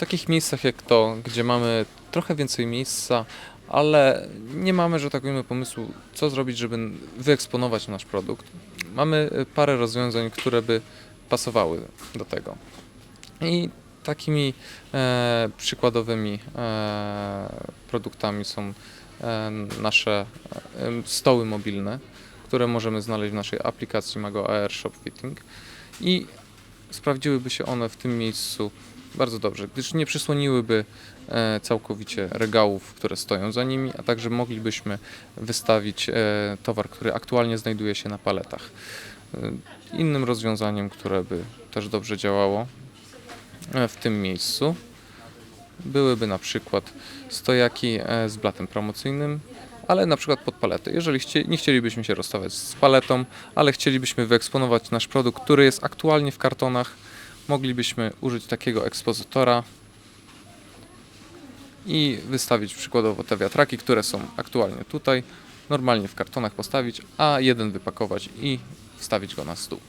takich miejscach jak to, gdzie mamy trochę więcej miejsca, ale nie mamy, że tak powiem, pomysłu, co zrobić, żeby wyeksponować nasz produkt. Mamy y, parę rozwiązań, które by pasowały do tego. I takimi e, przykładowymi e, produktami są e, nasze e, stoły mobilne, które możemy znaleźć w naszej aplikacji Mago AR Shop Fitting i sprawdziłyby się one w tym miejscu bardzo dobrze, gdyż nie przysłoniłyby e, całkowicie regałów, które stoją za nimi, a także moglibyśmy wystawić e, towar, który aktualnie znajduje się na paletach. E, Innym rozwiązaniem, które by też dobrze działało w tym miejscu, byłyby na przykład stojaki z blatem promocyjnym, ale na przykład pod paletę. Jeżeli chcie, nie chcielibyśmy się rozstawać z paletą, ale chcielibyśmy wyeksponować nasz produkt, który jest aktualnie w kartonach, moglibyśmy użyć takiego ekspozytora i wystawić przykładowo te wiatraki, które są aktualnie tutaj, normalnie w kartonach postawić, a jeden wypakować i wstawić go na stół.